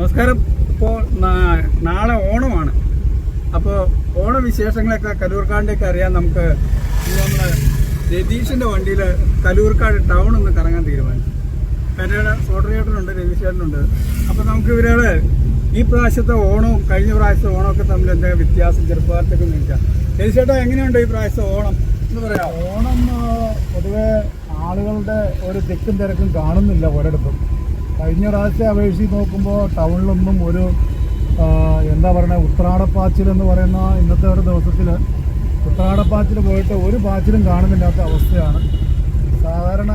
നമസ്കാരം. ഇപ്പോൾ നാളെ ഓണമാണ്. അപ്പോൾ ഓണവിശേഷങ്ങളൊക്കെ കലൂർക്കാടിന്റെയൊക്കെ അറിയാൻ നമുക്ക് നമ്മൾ രതീഷിന്റെ വണ്ടിയിൽ കലൂർക്കാട് ടൗൺ ഒന്ന് കറങ്ങാൻ തീരുമാനിച്ചു. പെരയുടെ സോട്ടറിയേട്ടനുണ്ട് രതീഷേട്ടനുണ്ട്. അപ്പോൾ നമുക്ക് ഇവരുടെ ഈ പ്രാവശ്യത്തെ ഓണവും കഴിഞ്ഞ പ്രാവശ്യത്തെ ഓണമൊക്കെ തമ്മിൽ എന്തെങ്കിലും വ്യത്യാസം ചെറുപ്പകാലത്തൊക്കെ നിൽക്കാം രതീഷേട്ടാ എങ്ങനെയുണ്ട് ഈ പ്രാവശ്യത്തെ ഓണം? എന്ന് പറയാം ഓണം പൊതുവേ ആളുകളുടെ ഒരു തിക്കും തിരക്കും കാണുന്നില്ല ഒരിടത്തും. കഴിഞ്ഞ പ്രാവശ്യത്തെ അപേക്ഷിച്ച് നോക്കുമ്പോൾ ടൗണിലൊന്നും ഒരു എന്താ പറയുക ഉത്രാടപ്പാച്ചിൽ എന്ന് പറയുന്ന ഇന്നത്തെ ഒരു ദിവസത്തിൽ ഉത്രാടപ്പാച്ചിൽ പോയിട്ട് ഒരു പാച്ചിലും കാണുന്നില്ലാത്ത അവസ്ഥയാണ്. സാധാരണ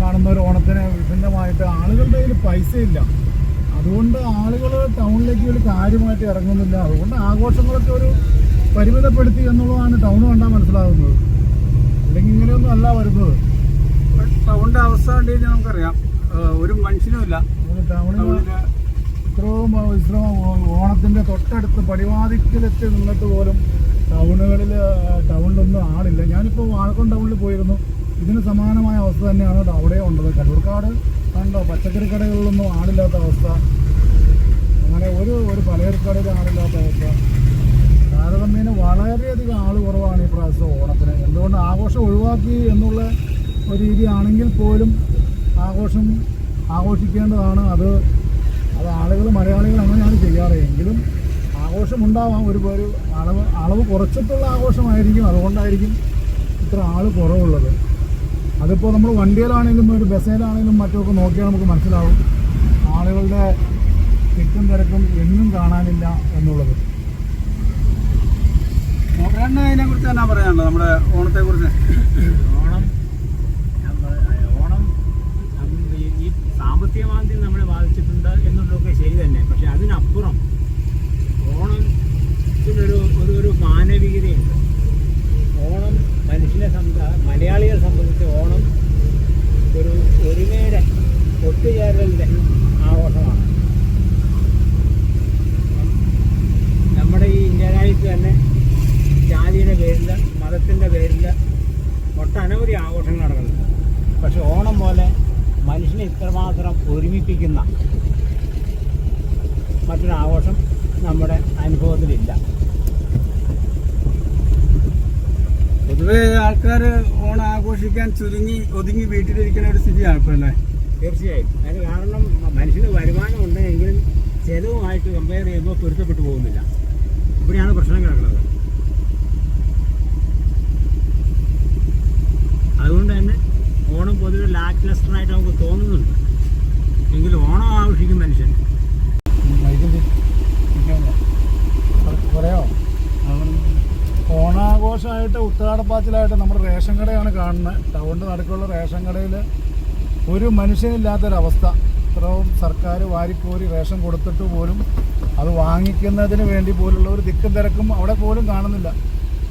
കാണുന്ന ഒരു ഓണത്തിന് വിഭിന്നമായിട്ട് ആളുകളുടെ കയ്യിൽ പൈസ ഇല്ല. അതുകൊണ്ട് ആളുകൾ ടൗണിലേക്ക് ഒരു കാര്യമായിട്ട് ഇറങ്ങുന്നില്ല. അതുകൊണ്ട് ആഘോഷങ്ങളൊക്കെ ഒരു പരിമിതപ്പെടുത്തി എന്നുള്ളതാണ് ടൗൺ കണ്ടാൽ മനസ്സിലാകുന്നത് അല്ലെങ്കിൽ ഇങ്ങനെയൊന്നും അല്ല വരുന്നത്. ടൗണിന്റെ അവസ്ഥ കണ്ടു കഴിഞ്ഞാൽ നമുക്കറിയാം. ഒരു മനുഷ്യനുമില്ല ഓണത്തിന്റെ ഇത്രയും ഓണത്തിന്റെ തൊട്ടടുത്ത് പടിവാതിക്കലെത്തി നിന്നിട്ട് പോലും ടൗണുകളിൽ ടൗണിലൊന്നും ആളില്ല. ഞാനിപ്പോൾ വാഴക്കോൺ ടൗണിൽ പോയിരുന്നു. ഇതിന് സമാനമായ അവസ്ഥ തന്നെയാണ് അവിടെ ഉള്ളത്. കടൂർക്കാട് കണ്ടോ? പച്ചക്കറി കടകളിലൊന്നും ആളില്ലാത്ത അവസ്ഥ. അങ്ങനെ ഒരു ഒരു പലചരക്കടയിൽ ആളില്ലാത്ത അവസ്ഥ. താരതമ്യേന വളരെയധികം ആൾ കുറവാണ് ഈ പ്രാവശ്യം ഓണത്തിന്. എന്തുകൊണ്ട് ആഘോഷം ഒഴിവാക്കി എന്നുള്ള ഒരു രീതിയാണെങ്കിൽ പോലും ആഘോഷം ആഘോഷിക്കേണ്ടതാണ്. അത് അത് ആളുകൾ മലയാളികൾ അങ്ങനെയാണ് ചെയ്യാറ്. എങ്കിലും ആഘോഷമുണ്ടാവാം. ഒരു ഒരു അളവ് അളവ് കുറച്ചിട്ടുള്ള ആഘോഷമായിരിക്കും. അതുകൊണ്ടായിരിക്കും ഇത്ര ആൾ കുറവുള്ളത്. അതിപ്പോൾ നമ്മൾ വണ്ടിയിലാണെങ്കിലും ഒരു ബസ്സിലാണെങ്കിലും മറ്റുമൊക്കെ നോക്കിയാൽ നമുക്ക് മനസ്സിലാവും. ആളുകളുടെ തിക്കും തിരക്കും എന്നും കാണാനില്ല എന്നുള്ളത്. അതിനെ കുറിച്ച് എന്നാ പറയാനുള്ളത്? നമ്മുടെ ഓണത്തെ കുറിച്ച് ഓണം നമ്മ- ഓണം നമ്മ- ഈ- ഈ മാന്ദ്യം നമ്മളെ ബാധിച്ചിട്ടുണ്ട് എന്നുള്ളതൊക്കെ ശരി തന്നെ. പക്ഷെ അതിനപ്പുറം ഓണത്തിനൊരു ഒരു ഒരു മാനവികതയുണ്ട് ഓണം മനുഷ്യനെ സംബ മലയാളികളെ സംബന്ധിച്ച് ഓണം ഒരു ഒരുമയുടെ ഒത്തുചേരലിന്റെ ആഘോഷമാണ് നമ്മുടെ ഈ ഇന്ത്യ രാജ്യത്ത് തന്നെ ജാതിയുടെ പേരിൽ മതത്തിന്റെ പേരിൽ ഒട്ടനവധി ആഘോഷങ്ങൾ നടക്കുന്നുണ്ട് പക്ഷെ ഓണം പോലെ മനുഷ്യനെ ഇത്രമാത്രം ഒരുമിപ്പിക്കുന്ന മറ്റൊരാഘോഷം നമ്മുടെ അനുഭവത്തിലില്ല. പൊതുവെ ആൾക്കാർ ഓണം ആഘോഷിക്കാൻ ചുരുങ്ങി ഒതുങ്ങി വീട്ടിലിരിക്കുന്ന ഒരു സ്ഥിതിയാണ് ഇപ്പൊ അല്ലേ? തീർച്ചയായും. അതിന് കാരണം മനുഷ്യന് വരുമാനം ഉണ്ടെങ്കിലും ചെലവുമായിട്ട് കമ്പയർ ചെയ്യുമ്പോൾ പൊരുത്തപ്പെട്ടു പോകുന്നില്ല. ഇവിടെയാണ് പ്രശ്നം കിടക്കുന്നത്. അതുകൊണ്ട് തന്നെ ഓണം പൊതുവെ ലാക്ലസ്റ്ററായിട്ട് നമുക്ക് തോന്നുന്നുണ്ട്. എങ്കിലും ഓണം ആഘോഷിക്കും മനുഷ്യൻ. പറയോ ഓണാഘോഷമായിട്ട് ഉത്രാടപ്പാച്ചിലായിട്ട് നമ്മുടെ റേഷൻ കടയാണ് കാണുന്നത്. ടൗണിന്റെ നടുക്കുള്ള റേഷൻ കടയിൽ ഒരു മനുഷ്യനില്ലാത്തൊരവസ്ഥ. ഇത്രയും സർക്കാർ വാരിക്കോരി റേഷൻ കൊടുത്തിട്ട് പോലും അത് വാങ്ങിക്കുന്നതിന് വേണ്ടി പോലുള്ള ഒരു തിക്കും തിരക്കും അവിടെ പോലും കാണുന്നില്ല.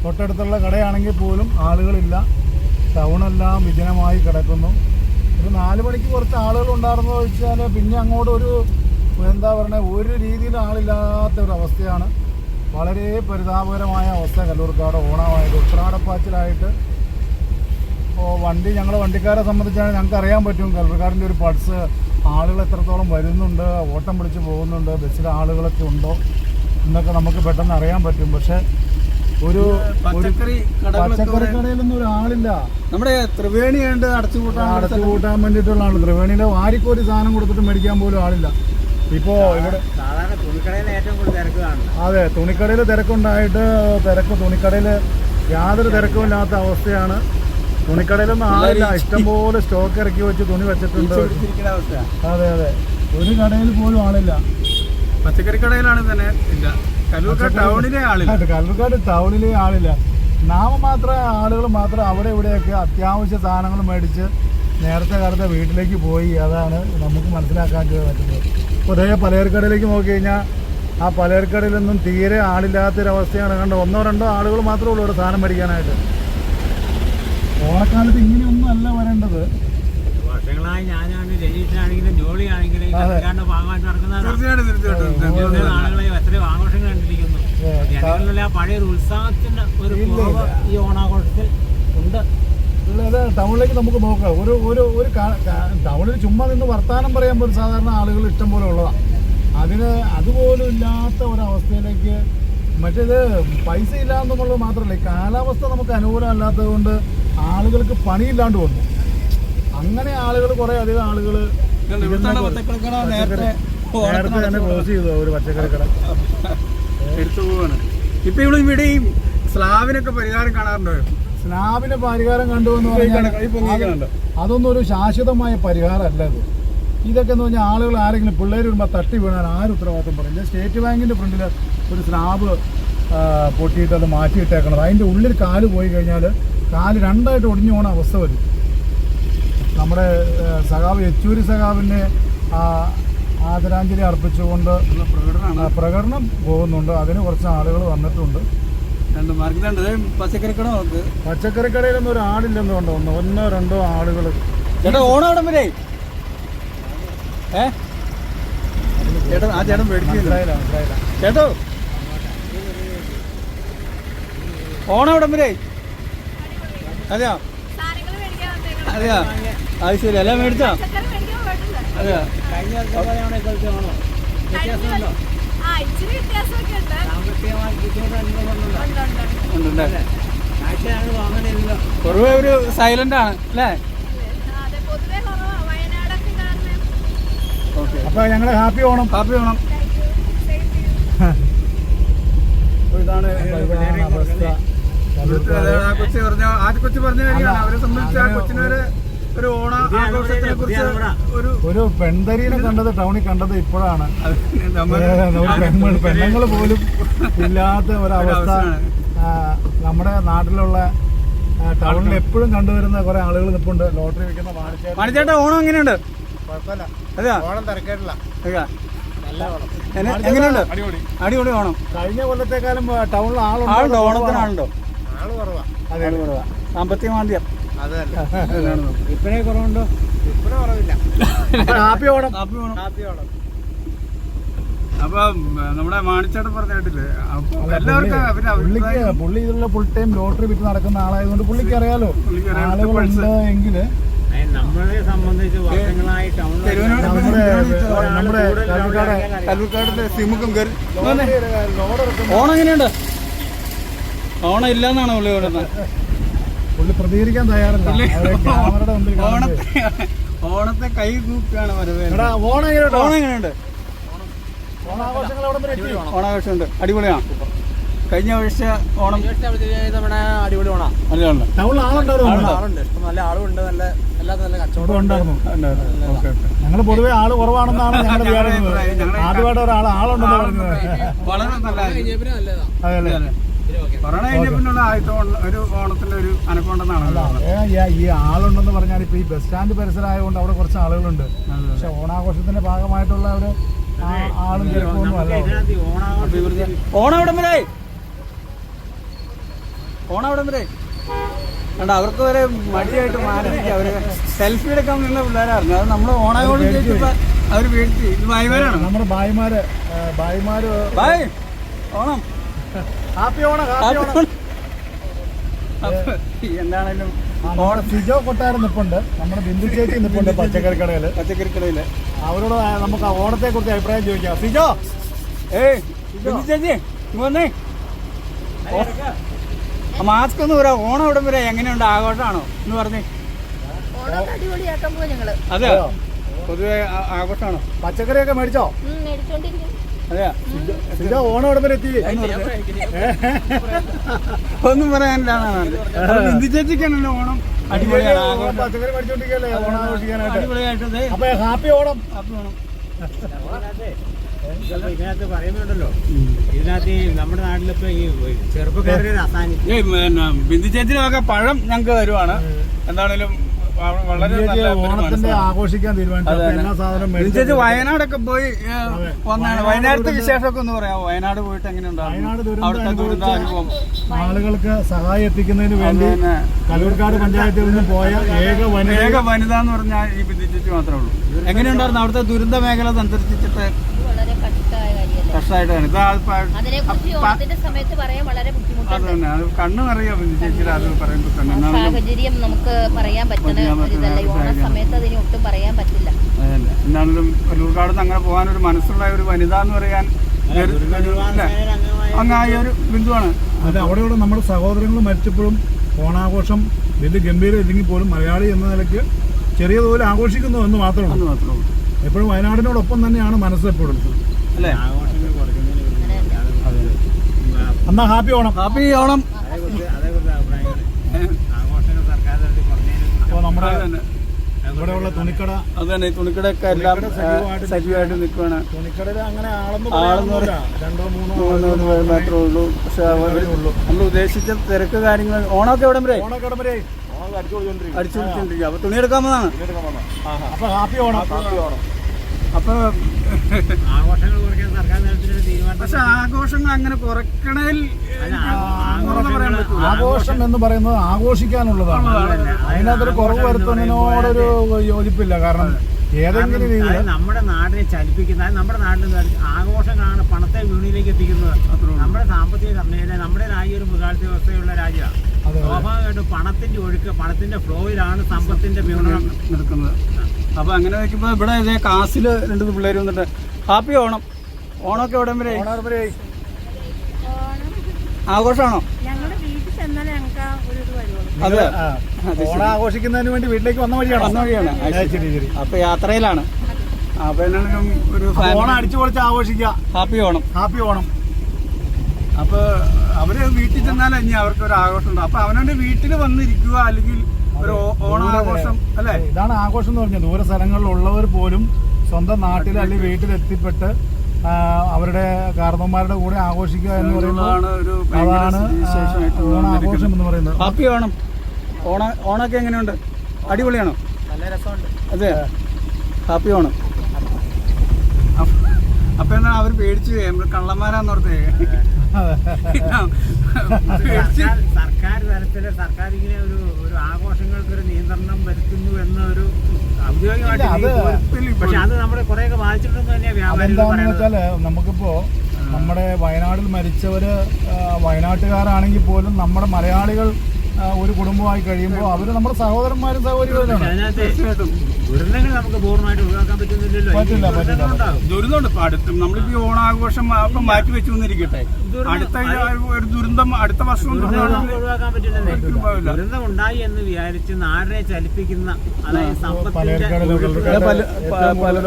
തൊട്ടടുത്തുള്ള കടയാണെങ്കിൽ പോലും ആളുകളില്ല. ടൗണെല്ലാം വിജനമായി കിടക്കുന്നു. ഒരു നാല് മണിക്ക് കുറച്ച് ആളുകൾ ഉണ്ടായിരുന്നു വെച്ചാൽ പിന്നെ അങ്ങോട്ട് ഒരു എന്താ പറയുക ഒരു രീതിയിൽ ആളില്ലാത്ത ഒരു അവസ്ഥയാണ്. വളരെ പരിതാപകരമായ അവസ്ഥ കല്ലൂർക്കാട് ഓണമായത്. ഉത്രാടപ്പാച്ചിലായിട്ട് ഇപ്പോൾ വണ്ടി ഞങ്ങളുടെ വണ്ടിക്കാരെ സംബന്ധിച്ചാണ് ഞങ്ങൾക്ക് അറിയാൻ പറ്റും. കല്ലൂർക്കാടിന്റെ ഒരു പൾസ് ആളുകൾ എത്രത്തോളം വരുന്നുണ്ട് ഓട്ടം പിടിച്ച് പോകുന്നുണ്ട് ബസ്സിലെ ആളുകളൊക്കെ ഉണ്ടോ എന്നൊക്കെ നമുക്ക് പെട്ടെന്ന് അറിയാൻ പറ്റും. പക്ഷേ ഒരു പച്ചക്കറി പച്ചക്കറി കടയിലൊന്നും ഒരാളില്ല. നമ്മുടെ ത്രിവേണി കണ്ട് അടച്ചു കൂട്ടാൻ അടച്ചു കൂട്ടാൻ വേണ്ടിയിട്ടുള്ളതാണ്. ത്രിവേണിയിലെ വാരിക്കോരി സാധനം കൊടുത്തിട്ട് മേടിക്കാൻ പോലും ആളില്ല. ഇപ്പോ ഇവിടെ അതെ തുണിക്കടയിൽ തിരക്കുണ്ടായിട്ട് തിരക്ക് തുണിക്കടയിൽ യാതൊരു തിരക്കുമില്ലാത്ത അവസ്ഥയാണ്. തുണിക്കടയിലൊന്നും ആളില്ല. ഇഷ്ടംപോലെ സ്റ്റോക്ക് ഇറക്കി വെച്ച് തുണി വെച്ചിട്ടുണ്ട്. അതെ അതെ. ഒരു കടയിൽ പോലും ആളില്ല. പച്ചക്കറി കടയിലാണ് തന്നെ ഇല്ല. കലൂർക്കാട് ടൗണിലെ ആളില്ല. കല്ലൂർക്കാട് ടൗണിലെ ആളില്ല. നാമമാത്ര ആളുകൾ മാത്രം അവിടെ ഇവിടെയൊക്കെ അത്യാവശ്യ സാധനങ്ങൾ മേടിച്ച് നേരത്തെ കാലത്തെ വീട്ടിലേക്ക് പോയി. അതാണ് നമുക്ക് മനസ്സിലാക്കാൻ പറ്റുന്നത്. ഇപ്പോൾ അതേ പലചരക്കടയിലേക്ക് നോക്കി കഴിഞ്ഞാൽ ആ പലചരക്കടയിലൊന്നും തീരെ ആളില്ലാത്തൊരവസ്ഥയാണ്. കണ്ട്? ഒന്നോ രണ്ടോ ആളുകൾ മാത്രമേ ഉള്ളൂ ഇവിടെ സാധനം മേടിക്കാനായിട്ട്. ഓണക്കാലത്ത് ഇങ്ങനെയൊന്നും അല്ല വരേണ്ടത്. വർഷങ്ങളായി ഞാനാണ് രജീഷാണെങ്കിലും തീർച്ചയായിട്ടും തീർച്ചയായിട്ടും. പഴയ ഒരു ഉത്സാഹത്തിന്റെ ഒരു ഈ ഓണാഘോഷത്തിൽ ഉണ്ട്. അതായത് ടൗണിലേക്ക് നമുക്ക് നോക്കാം. ഒരു ഒരു ഒരു ടൗണിൽ ചുമ്മാ നിന്ന് വർത്താനം പറയാൻ പോലും സാധാരണ ആളുകൾ ഇഷ്ടം പോലെ ഉള്ളതാണ് അതിന് അതുപോലും ഇല്ലാത്ത ഒരവസ്ഥയിലേക്ക് മറ്റേത് പൈസ ഇല്ലാന്നുള്ളത് മാത്രമല്ല ഈ കാലാവസ്ഥ നമുക്ക് അനുകൂലമല്ലാത്തത് കൊണ്ട് ആളുകൾക്ക് പണിയില്ലാണ്ട് വന്നു. അങ്ങനെ ആളുകൾ കുറേ അധികം ആളുകൾ നേരത്തെ തന്നെ ക്ലോസ് ചെയ്തു ഒരു പച്ചക്കറി കട എടുത്തു പോവാണ്. ഇപ്പൊ ഇവിടെ ഇവിടെ ഈ സ്ലാവിനൊക്കെ പരിഹാരം കാണാറുണ്ടോ? സ്ലാബിന് പരിഹാരം കണ്ടു എന്ന് പറഞ്ഞാൽ അതൊന്നും ഒരു ശാശ്വതമായ പരിഹാരമല്ല ഇത്. ഇതൊക്കെ എന്ന് പറഞ്ഞാൽ ആളുകൾ ആരെങ്കിലും പിള്ളേർ വരുമ്പോൾ തട്ടി വീണാൽ ആരും ഉത്തരവാദിത്വം പറയില്ല. സ്റ്റേറ്റ് ബാങ്കിന്റെ ഫ്രണ്ടിൽ ഒരു സ്ലാബ് പൊട്ടിയിട്ട് അത് മാറ്റിയിട്ടേക്കണം അതിന്റെ ഉള്ളിൽ കാൽ പോയി കഴിഞ്ഞാൽ കാൽ രണ്ടായിട്ട് ഒടിഞ്ഞു പോണ അവസ്ഥ വരും. നമ്മുടെ സഖാവ് യെച്ചൂരി സഖാവിനെ ആ, ആദരാഞ്ജലി അർപ്പിച്ചുകൊണ്ട് പ്രകടനം പോകുന്നുണ്ട്. അതിന് കുറച്ച് ആളുകൾ വന്നിട്ടുണ്ട്. പച്ചക്കറി കട പച്ചക്കറി കടയിലൊന്നും ഒരു ആളില്ലെന്ന് തോന്നുന്നു ഒന്നോ രണ്ടോ ആളുകൾ ചേട്ടാ ഓണം ഉടമ്പരേ വരെ? ഏ? ചേട്ടൻ ആ ചേട്ടോ. ഓണം എവിടം വരെ? അതെയോ? അതെയോ? അത് ശരി. എല്ലാം മേടിച്ചോ? അതെ. കഴിഞ്ഞ വർഷം ഓണം വ്യത്യാസമുണ്ടോ. സാമ്പത്തികമായി കാഴ്ചയാണ് ഒരു സൈലന്റ് ആണ് അല്ലേ? അതെ, പൊതുവെ കുറവാ. വയനാടൊക്കെ കാരണം. ഓക്കെ. അപ്പൊ ഞങ്ങൾ ഹാപ്പി ഓണം ഹാപ്പി. അപ്പൊ ഇതാണ് അവസ്ഥ. അത് ആ കൊച്ചു പറഞ്ഞ ആ കൊച്ചു പറഞ്ഞ കാര്യമാണ്. അവരെ സംബന്ധിച്ച് ആ കൊച്ചിനൊരു ഒരു ഓണ ആഘോഷത്തിനെ കുറിച്ച് ഒരു ഒരു പെൺതരീനെ കണ്ടത് ടൗണിൽ കണ്ടത് ഇപ്പോഴാണ്. നമ്മൾ പെണ്ണുങ്ങൾ പോലും ഇല്ലാത്ത ഒരവസ്ഥ. നമ്മുടെ നാട്ടിലുള്ള ടൗണിൽ എപ്പോഴും കണ്ടുവരുന്ന കുറെ ആളുകൾ നിപ്പുണ്ട്. ലോട്ടറി വെക്കുന്ന വാണിജ്യ ഓണം എങ്ങനെയുണ്ട്? ഓണം തിരക്കേട്ടില്ല എങ്ങനെയുണ്ട്? അടിപൊളി. അടിപൊളി ഓണം. കഴിഞ്ഞ കൊല്ലത്തെക്കാളും ടൗണിൽ ആളുണ്ടോ. ആളുണ്ടോ? ഓണത്തിന് ആളുണ്ടോ? ആൾ കുറവാ. അതെ. ആൾ കുറവാ. സാമ്പത്തിക മാന്ദ്യം. ഇപ്പഴേ കുറവുണ്ടോ? ഇപ്പഴേ കുറവില്ല. Happy Onam. Happy Onam. Happy Onam. അപ്പൊ നമ്മുടെ മാണിച്ചേട്ടൻ എല്ലാവർക്കും പുള്ളി- പുള്ളിക്ക് പുള്ളി ഇതിലുള്ള ഫുൾ ടൈം ലോട്ടറി വിറ്റ് നടക്കുന്ന ആളായതുകൊണ്ട് പുള്ളിക്ക് അറിയാലോ. ആളുകളുണ്ട് എങ്കിൽ നമ്മളെ സംബന്ധിച്ച് നമ്മുടെ കല്ലൂർക്കാടിന്റെ സിമുഖം കയറി. ഓണം എങ്ങനെയുണ്ട്? ഓണം ഇല്ലെന്നാണ് പുള്ളി പറയുന്നത്? പ്രതികരിക്കാൻ തയ്യാറല്ല. ക്യാമറയുടെ മുമ്പിൽ ഓണത്തെ ഓണത്തെ കൈ കൂപ്പിയാണ് വരവേണ്ടത്. എടാ ഓണം എങ്ങനെയുണ്ട്? ഓണം എങ്ങനെയുണ്ട്? അവിടെ എത്തി? ഓണാഘോഷമുണ്ട്. അടിപൊളിയാണ് കഴിഞ്ഞ ആഴ്ച ഓണം നമ്മുടെ അടിപൊളി ഓണാ. ടൗണിൽ ആളുണ്ട്. നല്ല ആളുണ്ട്. നല്ല എല്ലാ നല്ല കച്ചവടം ഉണ്ടായിരുന്നു. ഞങ്ങൾ പൊതുവേ ആൾ കുറവാണെന്നാണ്. ഞങ്ങളുടെ ആദ്യമായിട്ട് ഒരാൾ ആളുണ്ടെന്ന് പറഞ്ഞത്. വളരെ നല്ലതാണ് അതെ അല്ലേ കൊറോണ കഴിഞ്ഞ പിന്നുള്ള ആദ്യത്തെ ഒരു ഓണത്തിന്റെ ഒരു അനുഭവമുണ്ടെന്നാണ് ഏ, ഈ- ആളുണ്ടെന്ന് പറഞ്ഞാൽ ഇപ്പൊ ഈ ബസ് സ്റ്റാൻഡ് പരിസരമായതുകൊണ്ട് അവിടെ കുറച്ച് ആളുകളുണ്ട്. പക്ഷെ ഓണാഘോഷത്തിന്റെ ഭാഗമായിട്ടുള്ള ഒരു ആളും തിരക്കൊന്നും അല്ല. വരെ വരെ കണ്ട അവർക്ക് വരെ മടിയായിട്ട് മാറിയിരിക്കുക. അവർ സെൽഫി എടുക്കാൻ നിന്ന പിള്ളേരായിരുന്നു അത് നമ്മൾ ഓണാഘോഷം ചോദിച്ചപ്പോ അവർ വീഴ്ത്തി. ഇത് ഭായിമാരാണ്. നമ്മുടെ ഭായിമാര് ഭായിമാര് ഭായ് ഓണം. ഹാപ്പി ഓണം ഹാപ്പി ഓണം അപ്പൊ എന്താണേലും ആ, നമ്മുടെ സിജോ കൊട്ടാരം നിപ്പുണ്ട്. നമ്മുടെ ബിന്ദു ചേച്ചി നിപ്പുണ്ട് പച്ചക്കറി കടയിൽ പച്ചക്കറി കടയിൽ അവരോട് നമുക്ക് ഓണത്തെ കുറിച്ച് അഭിപ്രായം ചോദിക്കാം. സിജോ! ഏയ് ബിന്ദു ചേച്ചി വന്നേ. മാസ്ക് ഒന്ന് പറയാം ഓണം എവിടം വരെ എങ്ങനെയുണ്ട്? ആഘോഷമാണോ എന്ന് പറഞ്ഞേ. അതെ പൊതുവെ ആഘോഷമാണോ പച്ചക്കറിയൊക്കെ മേടിച്ചോ? അതെയാ സിജോ ഓണം അവിടെ വരെ എത്തി. ഒന്നും പറയാനില്ല ചേച്ചിക്കാണല്ലോ ഓണം. അടിപൊളിയാണ് ഓണം പച്ചക്കറി ആഘോഷിക്കാനായിട്ട്? അപ്പൊ ഹാപ്പി ഓണം. ഇതിനകത്ത് ഇതിപ്പോ ഇതിനകത്ത് പറയുന്നുണ്ടല്ലോ. ഇതിനകത്ത് ഈ നമ്മുടെ നാട്ടിലിപ്പോ ഈ ചെറുപ്പക്കാരുടെ ബിന്ദു പഴം ഞങ്ങൾക്ക് തരുവാണ്. എന്താണേലും വളരെ നല്ല ഓണത്തിന്റെ. ആഘോഷിക്കാൻ തീരുമാനിച്ചു. വയനാടൊക്കെ പോയി വന്നാണ്. വയനാട് വയനാട്ടിലെ വിശേഷമൊക്കെ ഒന്ന് പറയാം വയനാട് പോയിട്ട് എങ്ങനെ വയനാട് ഉണ്ടായിരുന്നു ദുരന്തം അവിടുത്തെ ദുരിത അനുഭവം. ആളുകൾക്ക് സഹായം എത്തിക്കുന്നതിന് വേണ്ടി കലൂർക്കാട് പഞ്ചായത്തിൽ നിന്ന് പോയ ഏക വനിത ഏക വനിത എന്ന് പറഞ്ഞാൽ ഈ ബിന്ദിച്ചു മാത്രമേ ഉള്ളൂ. എങ്ങനെയുണ്ടായിരുന്നു അവിടുത്തെ ദുരന്ത മേഖല സന്ദർശിച്ചിട്ട് ഇത് വളരെ കടുത്തായ കാര്യമല്ല കഷ്ടമായിട്ടല്ലേ കഷ്ടമായിട്ടാണ് ഇത് കണ്ണു നിറയാം ചേച്ചിയുടെ അത് പറയുമ്പോൾ സാഹചര്യം നമുക്ക് പറയാൻ പറ്റുന്ന സമയത്ത് അതിന് ഒട്ടും പറയാൻ പറ്റില്ല. അങ്ങനെ പോകാൻ ഒരു മനസ്സുള്ള ഒരു വനിത എന്ന് പറയാൻ അങ്ങായ ഒരു ബിന്ദുവാണ്. അതെ അവിടെ ഇവിടെ നമ്മുടെ സഹോദരങ്ങൾ മരിച്ചപ്പോഴും ഓണാഘോഷം വലിയ ഗംഭീരം ഇല്ലെങ്കിൽ പോലും മലയാളി എന്ന നിലയ്ക്ക് ചെറിയ തോതിൽ ആഘോഷിക്കുന്നു എന്ന് മാത്രമാണ് ഉള്ളൂ. എപ്പോഴും വയനാടിനോടൊപ്പം തന്നെയാണ് മനസ്സ് എപ്പോഴും. അല്ലേ ആഘോഷങ്ങൾ കുറയ്ക്കുന്നതിന് വേണ്ടി യാതൊരു- എന്നാ ഹാപ്പി ഓണം. ഹാപ്പി ഓണം. അപ്പോൾ നമ്മുടെ ഇവിടെയുള്ള തുണിക്കട. അത് തന്നെ. തുണിക്കടയൊക്കെ എല്ലാം സജീവമായിട്ട് നിൽക്കുകയാണ്. തുണിക്കടയിൽ അങ്ങനെ ആളെന്ന് ആളെന്ന് രണ്ടോ മൂന്നോ പേര് മാത്രമേ ഉള്ളൂ. പക്ഷെ നമ്മൾ ഉദ്ദേശിച്ച തിരക്ക് കാര്യങ്ങൾ ഓണമൊക്കെ എവിടെ വരെ? ഓണക്കടമ്പരെ അടിച്ചു പിടിച്ചോണ്ടിരിക്കുക അപ്പൊ തുണി എടുക്കാമെന്നാണ് അപ്പൊ ഹാപ്പി ഓണം. ഹാപ്പി ഓണം. കുറയ്ക്കാൻ പക്ഷെ ആഘോഷങ്ങൾ അങ്ങനെ കുറക്കണേൽ ആഘോഷം എന്ന് പറയുന്നത് ആഘോഷിക്കാനുള്ളതാണ്. അതിനകത്തൊരു കുറവ് വരുത്തുന്നതിനോടൊരു യോജിപ്പില്ല. കാരണം ഏതെങ്കിലും രീതിയിൽ നമ്മുടെ നാടിനെ ചലിപ്പിക്കുന്ന നമ്മുടെ നാട്ടിൽ ആഘോഷങ്ങളാണ് പണത്തെ വീണിയിലേക്ക് എത്തിക്കുന്നത്. നമ്മുടെ സാമ്പത്തിക ഘടനയിലെ നമ്മുടെ രാജ്യം ഒരു മുതലാളിത്ത വ്യവസ്ഥയുള്ള രാജ്യമാണ്. സ്വാഭാവികമായിട്ടും പണത്തിന്റെ ഒഴുക്ക് പണത്തിന്റെ ഫ്ലോയിലാണ് സമ്പത്തിന്റെ വിപണനം നിൽക്കുന്നത് അപ്പൊ അങ്ങനെ വെക്കുമ്പോ ഇവിടെ ഇതേ കാസിൽ രണ്ട് പിള്ളേർ വന്നിട്ട് ഹാപ്പി ഓണം. ഓണമൊക്കെ എവിടെ വരെ? ആഘോഷമാണോ അതെ. ഓണാഘോഷിക്കുന്നതിന് വേണ്ടി വീട്ടിലേക്ക് വന്ന വഴിയാണ്? വന്ന വഴിയാണ്. അപ്പൊ യാത്രയിലാണ്. അപ്പൊ ഒരു ഓണം അടിച്ചു പൊളിച്ച് ആഘോഷിക്കുക. ഹാപ്പി ഓണം. ഹാപ്പി ഓണം. അപ്പൊ അവർ വീട്ടിൽ ചെന്നാലും ഇനി അവർക്ക് ഒരു ആഘോഷം ഉണ്ടാവും. അപ്പൊ അവനവന്റെ വീട്ടിൽ വന്നിരിക്കുക അല്ലെങ്കിൽ ഒരു ഓ- ഓണാഘോഷം അല്ലേ? ഇതാണ് ആഘോഷം എന്ന് പറഞ്ഞത്. ദൂര സ്ഥലങ്ങളിലുള്ളവർ പോലും സ്വന്തം നാട്ടിൽ അല്ലെങ്കിൽ വീട്ടിലെത്തിപ്പെട്ട് അവരുടെ കാർന്നന്മാരുടെ കൂടെ ആഘോഷിക്കുക എന്ന് പറയുന്നത് ആഘോഷം അതാണ് ഓണാഘോഷം എന്ന് പറയുന്നത്. ഹാപ്പി ഓണം ഓണ ഓണൊക്കെ എങ്ങനെയുണ്ട്? അടിപൊളിയാണോ? നല്ല രസമുണ്ട്. അതെ. ഹാപ്പി ഓണം അപ്പ- എന്നാ അവർ പേടിച്ചു കള്ളന്മാരാന്നോർത്തേ സർക്കാർ തലത്തിൽ സർക്കാർ ഇങ്ങനെ ഒരു ഒരു ആഘോഷങ്ങൾക്ക് ഒരു നിയന്ത്രണം വരുത്തുന്നു എന്ന ഒരു ഔദ്യോഗികമായിട്ട് പക്ഷെ അത് നമ്മുടെ കുറെയൊക്കെ ബാധിച്ചിട്ടുണ്ടെന്ന് തന്നെയാണ് വ്യാപാരികൾ വെച്ചാൽ നമുക്കിപ്പോ നമ്മുടെ വയനാട്ടിൽ മരിച്ചവര് വയനാട്ടുകാരാണെങ്കിൽ പോലും നമ്മുടെ മലയാളികൾ ഒരു കുടുംബമായി കഴിയുമ്പോൾ അവർ നമ്മുടെ സഹോദരന്മാരും സഹോദരികളും ദുരന്തങ്ങൾ നമുക്ക് പൂർണമായിട്ട് ഒഴിവാക്കാൻ പറ്റുന്നില്ലല്ലോ പറ്റില്ല, ഈ ദുരന്തങ്ങൾ പറ്റില്ല. ഉണ്ടാകും. ദുരിതമുണ്ട് ഇപ്പൊ അടുത്ത് നമ്മളിപ്പോ ഈ ഓണാഘോഷം ഇപ്പം മാറ്റി വെച്ചു എന്നിരിക്കട്ടെ അടുത്ത ഒരു ദുരന്തം അടുത്ത വർഷം നമുക്ക് ഒഴിവാക്കാൻ. ദുരന്തം ഉണ്ടായി എന്ന് വിചാരിച്ച് നാടിനെ ചലിപ്പിക്കുന്ന അതായത് സമ്പത്തിന്റെ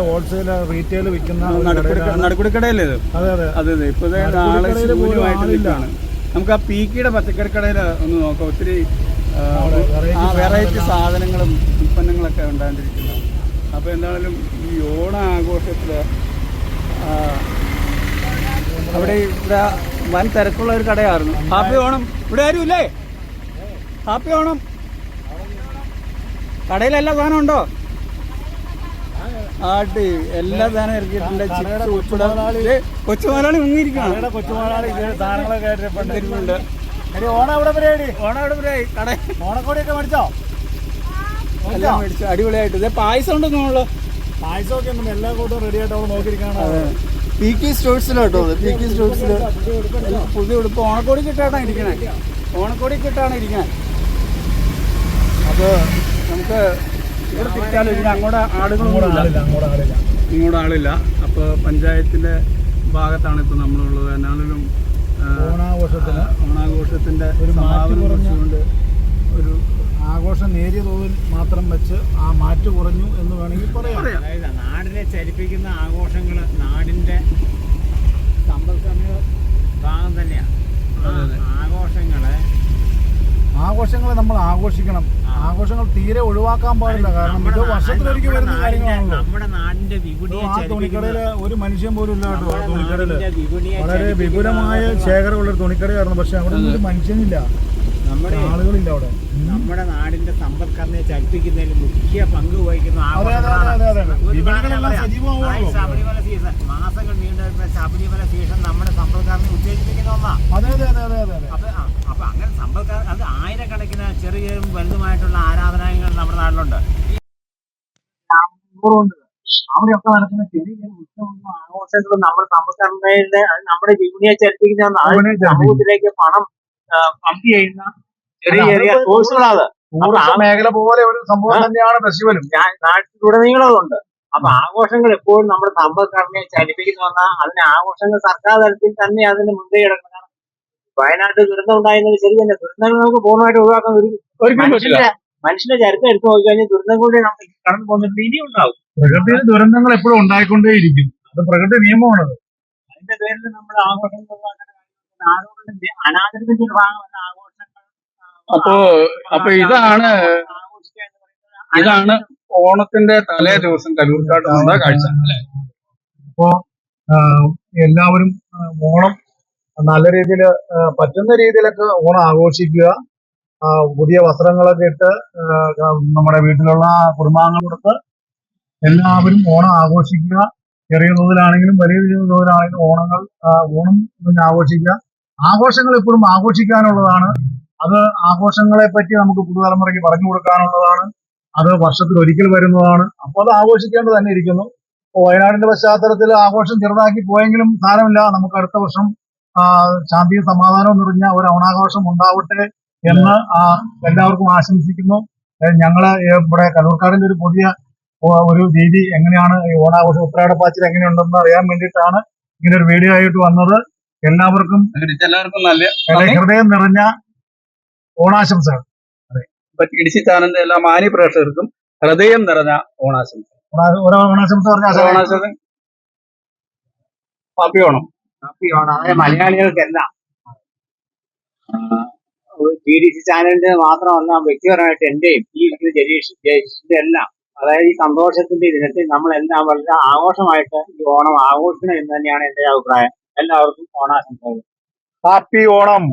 ഹോൾസെയിൽ റീറ്റെയിൽ വിൽക്കുന്ന ഒരു നടുക്കുടി കടയിലാണ്. നടുക്കുടിക്കടയല്ലേ ഇത് അതെ അതെ അതെ അതെ ഇപ്പൊ ദേ നടുക്കുടി നാളെ കടയിൽ ശൂന്യമായിട്ട് ആളില്ല. നിൽക്കുകയാണ് നമുക്ക് ആ പീക്കിയുടെ പച്ചക്കറി കടയിൽ ഒന്ന് നോക്കാം ഒത്തിരി ആ, variety വെറൈറ്റി സാധനങ്ങളും ഉൽപ്പന്നങ്ങളൊക്കെ ഉണ്ടാണ്ടിരിക്കുന്നത് അപ്പോൾ എന്താണെങ്കിലും ഈ ഓണ ആഘോഷത്തിൽ അവിടെ ഇവിടെ വൻ തിരക്കുള്ള ഒരു കടയായിരുന്നു. ഹാപ്പി ഓണം. ഇവിടെ ആരും ഇല്ലേ? ഹാപ്പി ഓണം. കടയിൽ എല്ലാ സാധനം ഉണ്ടോ? ആട്ടി എല്ലാ സാധനം ഇറക്കിയിട്ടുണ്ട്. ചിപ്സ് ഉൾപ്പെടെ സാധനങ്ങളൊക്കെ ആയിട്ട് പണ്ട് ഇരിക്കുന്നുണ്ട്. എടി, ഓണം അവിടെ പരിപാടി? ഓണം അവിടെ ആയി. കട ഓണക്കോടിയൊക്കെ മേടിച്ചോ? എല്ലാം മേടിച്ചു അടിപൊളിയായിട്ട്. ഇതേ പായസം ഉണ്ടെന്നുള്ളു പായസമൊക്കെ ഒന്നും എല്ലാ കൂട്ടവും റെഡി ആയിട്ട് അവൾ നോക്കിയിരിക്കാണ് പി കെ സ്റ്റോഴ്സിലോട്ടോ പി കെ സ്റ്റോഴ്സിൽ പുതിയ ഉടുപ്പ് ഓണക്കോടി കിട്ടാണ് ഇരിക്കണേ. ഓണക്കോടി കിട്ടാണ് ഇരിക്കണേ. അപ്പോൾ നമുക്ക് ഇവിടെ തിരിച്ചാലും ഇതിന് അങ്ങോട്ട് ആളുകളും കൂടെ ആളില്ല ഇങ്ങോട്ട് ആളില്ല. അപ്പോൾ പഞ്ചായത്തിന്റെ ഭാഗത്താണ് ഇപ്പോൾ നമ്മളുള്ളത്. എന്നാലും ഓണാഘോഷത്തിന്റെ ഓണാഘോഷത്തിന് ഓണാഘോഷത്തിന്റെ ഒരു സമാപനം കുറിച്ചുകൊണ്ട് ഒരു ആഘോഷം നേരിയ തോതിൽ മാത്രം വെച്ച് ആ മാറ്റു കുറഞ്ഞു എന്ന് വേണമെങ്കിൽ പറയാം. അതായത് നാടിനെ ചലിപ്പിക്കുന്ന ആഘോഷങ്ങൾ നാടിന്റെ സമ്പദ്ഘടന ഭാഗം തന്നെയാണ്. ആഘോഷങ്ങളെ ആഘോഷങ്ങളെ നമ്മൾ ആഘോഷിക്കണം. ആഘോഷങ്ങൾ തീരെ ഒഴിവാക്കാൻ പാടില്ല. കാരണം ഇത് വർഷത്തിലൊരിക്കൽ വരുന്ന കാര്യങ്ങളാണല്ലോ. നമ്മുടെ നാടിന്റെ ആ തുണിക്കടയിൽ ഒരു മനുഷ്യൻ പോലും ഇല്ല കേട്ടോ തുണിക്കടയിൽ. വളരെ വിപുലമായ. ശേഖരമുള്ള തുണിക്കടയായിരുന്നു പക്ഷെ അവിടെ ഒരു മനുഷ്യനില്ല. നമ്മുടെ ആളുകളില്ല അവിടെ. നമ്മുടെ നാടിന്റെ സമ്പദ്ഘടനയെ ചലിപ്പിക്കുന്നതിൽ മുഖ്യ പങ്ക് വഹിക്കുന്ന ശബരിമല സീസൺ. മാസങ്ങൾ നീണ്ട ശബരിമല സീസൺ നമ്മുടെ സമ്പദ്ഘടനയെ ഉത്തേജിപ്പിക്കുന്ന ഒന്നാ. അതെ അതെ അതെ അതെ അതെ അതെ. അപ്പൊ അപ്പൊ അങ്ങനെ സമ്പദ്ഘടന അത് ആയിരക്കണക്കിന് ചെറിയ വലുതുമായിട്ടുള്ള ആരാധനാലയങ്ങൾ നമ്മുടെ നാട്ടിലുണ്ട്. അവിടെയൊക്കെ നടക്കുന്ന ചെറിയ ചെറിയ ഉത്സവങ്ങളും ആഘോഷങ്ങളും നമ്മുടെ സമ്പദ്ഘടനയുടെ നമ്മുടെ ജീവനിയെ ചലിപ്പിക്കുന്ന. സമൂഹത്തിലേക്ക് പണം പമ്പ് ചെയ്യുന്ന ചെറിയ ചെറിയ കോഴ്സുകളാണ് ആ മേഖല പോലെ ഒരു സംഭവം. തന്നെയാണ് ഫെസ്റ്റിവലും. നാട്ടിലുടനീളമുണ്ട് അപ്പൊ ആഘോഷങ്ങൾ എപ്പോഴും നമ്മുടെ സമ്പദ്ഘടനയെ ചലിപ്പിക്കുന്നു വന്നാൽ അതിന് ആഘോഷങ്ങൾ സർക്കാർ തലത്തിൽ തന്നെ അതിന് മുൻകൈ എടുക്കണം. കാരണം വയനാട്ടിൽ ദുരന്തം ഉണ്ടായിരുന്നത് ശരി തന്നെ. ദുരന്തങ്ങൾ നമുക്ക് പൂർണമായിട്ട് ഒഴിവാക്കാൻ മനുഷ്യന്റെ മനുഷ്യന്റെ ചരിത്രം എടുത്തു നോക്കിക്കഴിഞ്ഞാൽ കൂടി നമുക്ക് കടന്നു പോകുന്നുണ്ട് ഇനിയും ഉണ്ടാവും പ്രകൃതിയിൽ ദുരന്തങ്ങൾ എപ്പോഴും ഉണ്ടായിക്കൊണ്ടേയിരിക്കും. അത് പ്രകൃതി നിയമമാണത്. അതിന്റെ പേരിൽ നമ്മൾ ആഘോഷങ്ങൾ ഒരു ആഘോഷങ്ങൾ അപ്പോ അപ്പൊ ഇതാണ് ആഘോഷിക്കുക എന്ന് പറയുന്നത് ഇതാണ് ഓണത്തിന്റെ തലേ ദിവസം കലൂർക്കാട്ട് നമ്മുടെ കാഴ്ച. അല്ലെ? അപ്പോ എല്ലാവരും ഓണം നല്ല രീതിയിൽ പറ്റുന്ന രീതിയിലൊക്കെ ഓണം ആഘോഷിക്കുക. പുതിയ വസ്ത്രങ്ങളൊക്കെ ഇട്ട് നമ്മുടെ വീട്ടിലുള്ള കുടുംബാംഗങ്ങൾ കൊടുത്ത് എല്ലാവരും ഓണം ആഘോഷിക്കുക. ചെറിയ തോതിലാണെങ്കിലും വലിയ തോതിലാണെങ്കിലും ഓണങ്ങൾ ഓണം ആഘോഷിക്കുക. ആഘോഷങ്ങൾ എപ്പോഴും ആഘോഷിക്കാനുള്ളതാണ്. അത് ആഘോഷങ്ങളെ പറ്റി നമുക്ക് പുതുതലമുറയ്ക്ക് പറഞ്ഞു കൊടുക്കാനുള്ളതാണ്. അത് വർഷത്തിൽ ഒരിക്കൽ വരുന്നതാണ്. അപ്പോൾ അത് ആഘോഷിക്കേണ്ടത് തന്നെ ഇരിക്കുന്നു. വയനാടിന്റെ പശ്ചാത്തലത്തിൽ ആഘോഷം ചെറുതാക്കി പോയെങ്കിലും സാരമില്ല നമുക്ക് അടുത്ത വർഷം ശാന്തി ശാന്തിയും സമാധാനവും നിറഞ്ഞ ഒരു ഓണാഘോഷം ഉണ്ടാവട്ടെ എന്ന് എല്ലാവർക്കും ആശംസിക്കുന്നു. ഞങ്ങൾ ഇവിടെ കലൂർക്കാടിന്റെ ഒരു പുതിയ ഒരു രീതി എങ്ങനെയാണ് ഈ ഓണാഘോഷം ഉത്രാടപ്പാച്ചിൽ എങ്ങനെയുണ്ടെന്ന് അറിയാൻ വേണ്ടിയിട്ടാണ് ഇങ്ങനെ ഒരു വീഡിയോ ആയിട്ട് വന്നത്. എല്ലാവർക്കും എല്ലാവർക്കും നല്ല ഹൃദയം നിറഞ്ഞ ഓണാശംസകൾ. ഇടിച്ചി ചാനലിന്റെ എല്ലാ മാന്യ പ്രേക്ഷകർക്കും ഹൃദയം നിറഞ്ഞ ഓണാശംസ ഓണാശംസ ഓണാശംസ ഹാപ്പി ഓണം ഹാപ്പി ഓണം അതായത് മലയാളികൾക്കെല്ലാം. ടി ഡി സി ചാനലിന്റെ മാത്രമല്ല വ്യക്തിപരമായിട്ട് എന്റെയും ഈ ഇരിക്കുന്ന ജഗീഷ് ജയീഷിന്റെ എല്ലാം അതായത് ഈ സന്തോഷത്തിന്റെ ദിനത്തിൽ നമ്മളെല്ലാം വളരെ ആഘോഷമായിട്ട് ഈ ഓണം ആഘോഷിക്കണം എന്ന് തന്നെയാണ് എന്റെ അഭിപ്രായം. എല്ലാവർക്കും ഓണാശംസകൾ. ഹാപ്പി ഓണം.